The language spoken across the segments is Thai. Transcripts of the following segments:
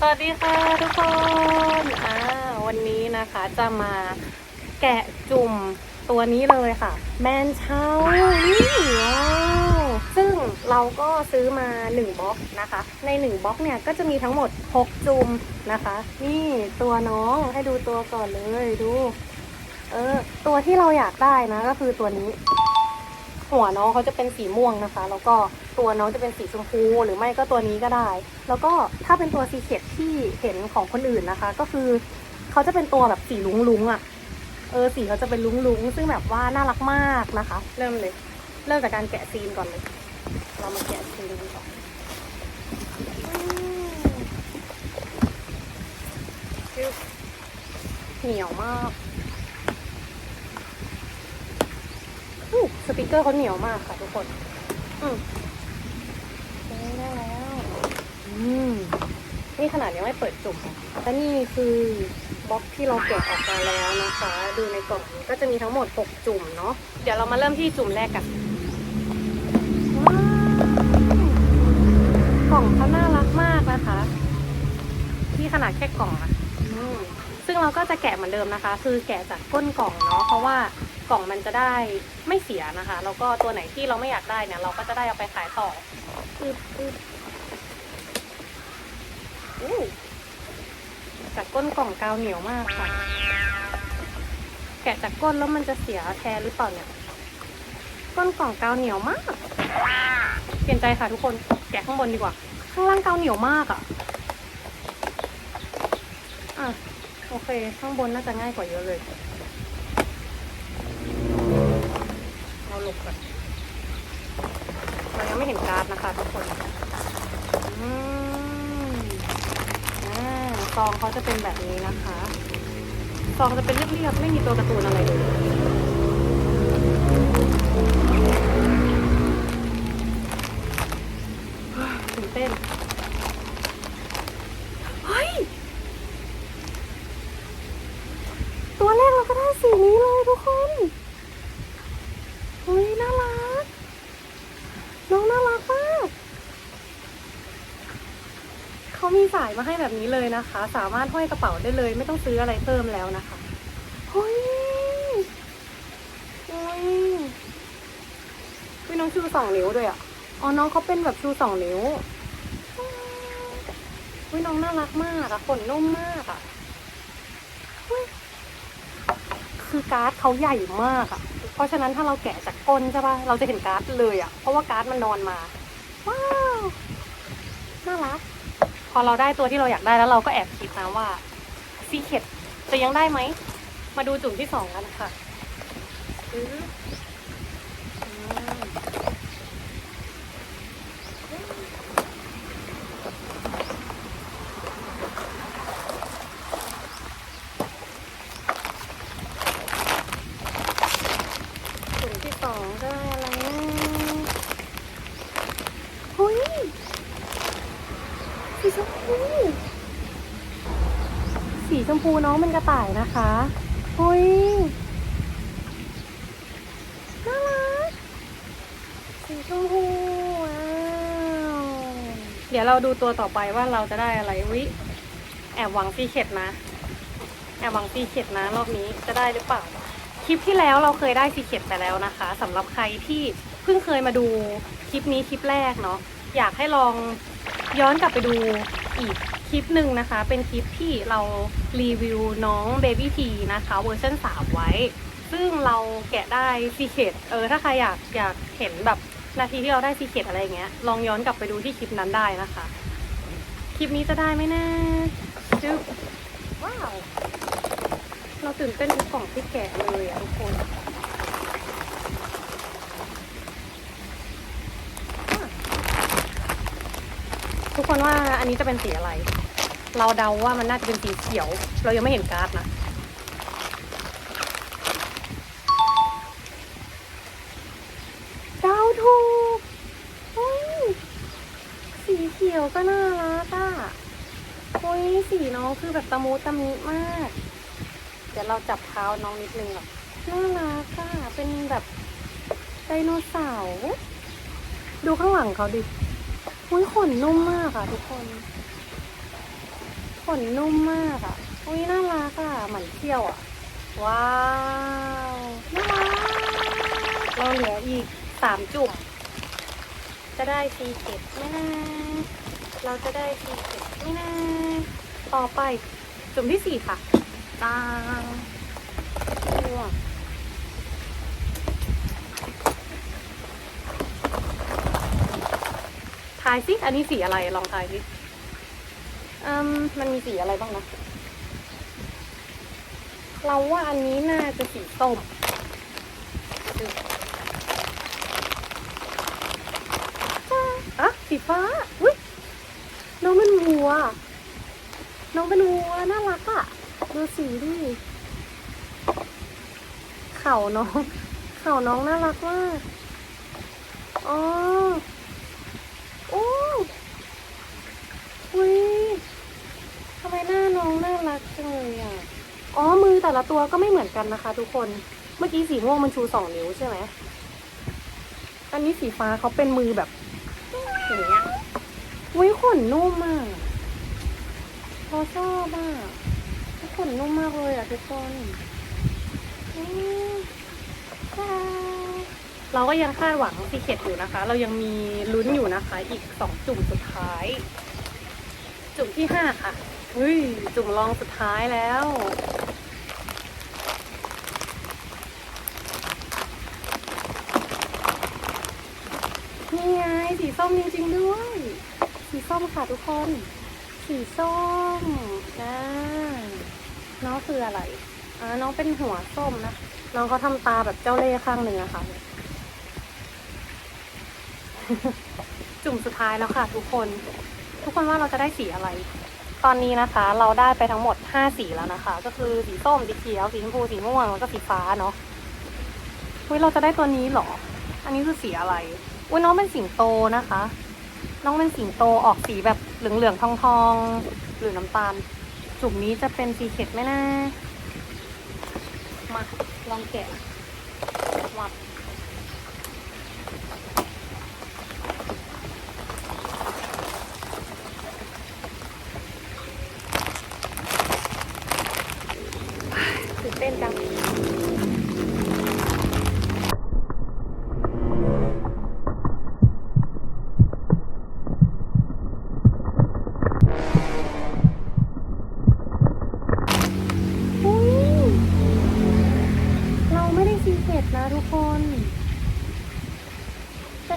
สวัสดีค่ะทุกคนอ่าวันนี้นะคะจะมาแกะจุ่มตัวนี้เลยค่ะ แมนเชานี่ว้าวซึ่งเราก็ซื้อมา1บล็อกนะคะ ใน1บล็อกเนี่ยก็จะมีทั้งหมด 6 จุ่มนะคะ นี่ตัวน้องให้ดูตัวก่อนเลยดู เออ ตัวที่เราอยากได้นะ ก็คือตัวนี้ หัวน้องเขาจะเป็นสีม่วงนะคะ แล้วก็ ตัวน้องจะเป็นสีชมพูหรือไม่ก็ตัวนี้ก็ได้ แล้วก็ถ้าเป็นตัวซีเคทที่เห็นของคนอื่นนะคะ ก็คือเขาจะเป็นตัวแบบสีลุงลุงอะ่ะเออสีเขาจะเป็นลุงลุงซึ่งแบบว่าน่ารักมากนะคะ เริ่มเลย เริ่มจากการแกะซีนก่อนเลย เรามาแกะซีนกันก่อนอืมจึ๊บเหนียวมากสติกเกอร์เขาเหนียวมากค่ะทุกคน อื้อืม นี่ขนาดยังไม่เปิดจุ่มและนี่คือบล็อกที่เราเก็บออกมาแล้วนะคะ ดูในกล่องก็จะมีทั้งหมด 6 จุ่มเนาะ เดี๋ยวเรามาเริ่มที่จุ่มแรกกันกล่องเขาน่ารักมากนะคะ ที่ขนาดแค่กล่องอะซึ่งเราก็จะแกะเหมือนเดิมนะคะ คือแกะจากก้นกล่องเนาะ เพราะว่ากล่องมันจะได้ไม่เสียนะคะ แล้วก็ตัวไหนที่เราไม่อยากได้เนี่ย เราก็จะได้เอาไปขายต่ออึบอึบอู้ จากก้นกล่องกาวเหนียวมากค่ะ แกะจากก้นแล้วมันจะเสียแทนหรือเปล่าเนี่ย ก้นกล่องกาวเหนียวมาก เปลี่ยนใจค่ะทุกคน แกะข้างบนดีกว่า ข้างล่างกาวเหนียวมากอะ่ะ อะ โอเค ข้างบนน่าจะง่ายกว่าเยอะเลยเราหลบก่อนเรายังไม่เห็นการ์ดนะคะทุกคน อืม ซองเขาจะเป็นแบบนี้นะคะ ซองจะเป็นเรียบๆไม่มีตัวการ์ตูนอะไรเลย สายมาให้แบบนี้เลยนะคะ สามารถห้อยกระเป๋าได้เลย ไม่ต้องซื้ออะไรเพิ่มแล้วนะคะเฮ้ยเฮ้ยพี่น้องชูสองนิ้วด้วยอะอ๋อน้องเขาเป็นแบบชูสองนิ้วเฮ้ยน้องน่ารักมากอะขนนุ่มมากอะคือการ์ดเขาใหญ่มากอะเพราะฉะนั้นถ้าเราแกะจากก้นใช่ปะเราจะเห็นการ์ดเลยอะเพราะว่าการ์ดมันนอนมา ว้าว น่ารัก อเราได้ตัวที่เราอยากได้แล้วเราก็แอบคิดนะว่าซีเคดจะยังได้ไหม มาดูจุ่มที่สองกันค่ะอื้ออืม ถุงที่สองได้อะไรนะเฮ้ยสีชมพู สี ชมพูน้องเป็นกระต่ายนะคะเฮ้ยน่ารักสีชมพูว้าวเดี๋ยวเราดูตัวต่อไปว่าเราจะได้อะไรวิแอบหวังซีเข็ดนะ แอบหวังซีเข็ดนะ รอบนี้จะได้หรือเปล่า คลิปที่แล้วเราเคยได้ซีเค็ดไปแล้วนะคะสำหรับใครที่เพิ่งเคยมาดูคลิปนี้คลิปแรกเนาะอยากให้ลองย้อนกลับไปดูอีก คลิปหนึ่งนะคะ เป็นคลิปที่เรารีวิวน้อง Baby T นะคะเวอร์ชัน3ไว้ ซึ่งเราแกะได้ซีเค็ดเออถ้าใครอยากอยากเห็นแบบนาทีที่เราได้ซีเค็ดอะไรอย่างเงี้ยลองย้อนกลับไปดูที่คลิปนั้นได้นะคะ คลิปนี้จะได้ไหมนะจึ๊บว้าว เราตื่นเต้นทุกกล่องที่แกะเลยอะทุกคน ทุกคนว่าอันนี้จะเป็นสีอะไร เราเดาว่ามันน่าจะเป็นสีเขียว เรายังไม่เห็นการ์ดนะ เดาถูกสีเขียวก็น่ารักอะเฮ้ยสีน้องคือแบบตะมูตะมิมาก เดี๋ยวเราจับเท้าน้องนิดนึงอะน่ารักอะเป็นแบบไดโนเสาร์ ดูข้างหลังเขาดิ อุ้ยขนนุ่มมากอะ ทุกคน ขนนุ่มมากอะ อุ้ยน่ารักอะเหมือนเที่ยวอะ ว้าวน่ารักเราเหลืออีกสามจุ่ม จะได้ซีเก็ตไหมนะ เราจะได้ซีเก็ตไหมนะ ต่อไปจุ่มที่สี่ค่ะตางนี่ว่ะายสิ อันนี้สีอะไร ลองทายสิอืมมันมีสีอะไรบ้างนะ เราว่าอันนี้น่าจะสีส้มอะสีฟ้า อุ้ยน้องเป็นวัว น้องเป็นวัว น่ารักอะดูสีดิเข่าน้อง เข่าน้องน่ารักมาก อ๋อ โอ้อุ้ยทำไมหน้าน้องน่ารักจังเลยอะ อ๋อ มือ แต่ละตัวก็ไม่เหมือนกันนะคะ ทุกคน เมื่อกี้สีม่วงมันชูสองนิ้วใช่ไหมอันนี้สีฟ้าเขาเป็นมือแบบอย่างเงี้ยอุ้ยขนนุ่มมากพอชอบอะขนนุ่มมากเลยอะทุกคนเราก็ยังคาดหวังซีเคตอยู่นะคะ เรายังมีลุ้นอยู่นะคะ อีกสองจุ่มสุดท้าย จุ่มที่ห้าค่ะเฮ้ยจุ่มรองสุดท้ายแล้ว นี่ไง ส้มจริงๆด้วย สีส้มค่ะทุกคน สีส้มนะน้องคืออะไรอ่าน้องเป็นหัวส้มนะ น้องเขาทำตาแบบเจ้าเล่ห์ข้างหนึ่งอะค่ะ จุ่มสุดท้ายแล้วค่ะ ทุกคน ทุกคนว่าเราจะได้สีอะไร ตอนนี้นะคะ เราได้ไปทั้งหมดห้าสีแล้วนะคะ ก็คือสีส้ม สีเขียว สีชมพู สีม่วง แล้วก็สีฟ้าเนาะเฮ้ยเราจะได้ตัวนี้เหรอ อันนี้คือสีอะไร อุ้ยน้องเป็นสิงโตนะคะ น้องเป็นสิงโตออกสีแบบเหลืองๆทองๆหรือน้ำตาล จุ่มนี้จะเป็นสีเข็ดไหมนะมาลองแกะวัด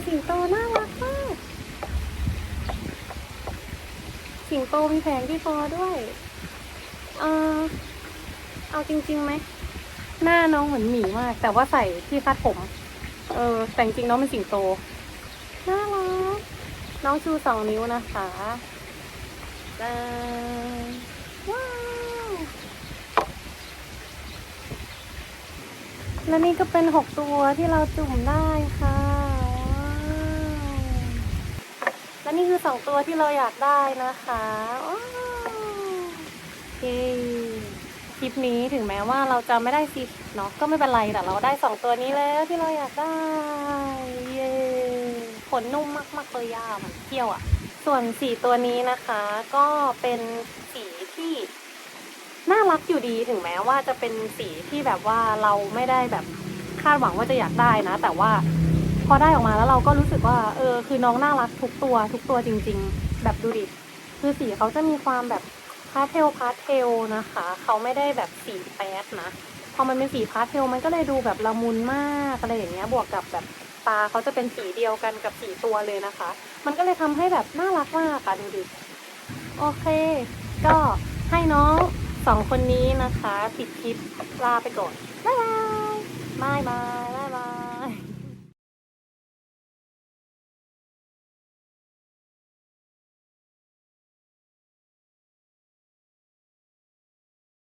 สิงโตน่ารักมากสิงโตมีแผงที่คอด้วย เออเอาจริงๆไหม หน้าน้องเหมือนหมีมาก แต่ว่าใส่ที่คาดผม เออ แต่จริงน้องเป็นสิงโต น่ารัก น้องชูสองนิ้วนะคะเอ่อว้าว และนี่ก็เป็นหกตัวที่เราจุ่มได้ค่ะ และนี่คือสองตัวที่เราอยากได้นะคะเย้คลิปนี้ถึงแม้ว่าเราจะไม่ได้ซีเนาะก็ไม่เป็นไรแต่เราได้สองตัวนี้แล้วที่เราอยากได้เย้ขนนุ่มมากๆเลยย่ามันเที่ยวอะ่ะ ส่วนสีตัวนี้นะคะ ก็เป็นสีที่น่ารักอยู่ดีถึงแม้ว่าจะเป็นสีที่แบบว่าเราไม่ได้แบบคาดหวังว่าจะอยากได้นะ แต่ว่า พอได้ออกมาแล้วเราก็รู้สึกว่าเออคือน้องน่ารักทุกตัว ทุกตัวจริง ๆ แบบดูดิคือสีเขาจะมีความแบบพาสเทลพาสเทลนะคะเขาไม่ได้แบบสีแป๊ดนะพอมันเป็นสีพาสเทลมันก็เลยดูแบบละมุนมากอะไรอย่างเงี้ยบวกกับแบบตาเขาจะเป็นสีเดียวกันกับสีตัวเลยนะคะ มันก็เลยทำให้แบบน่ารักมากค่ะดูดิโอเค ก็ให้น้องสองคนนี้นะคะ ปิดคลิปลาไปก่อนบ๊ายบายบายบาย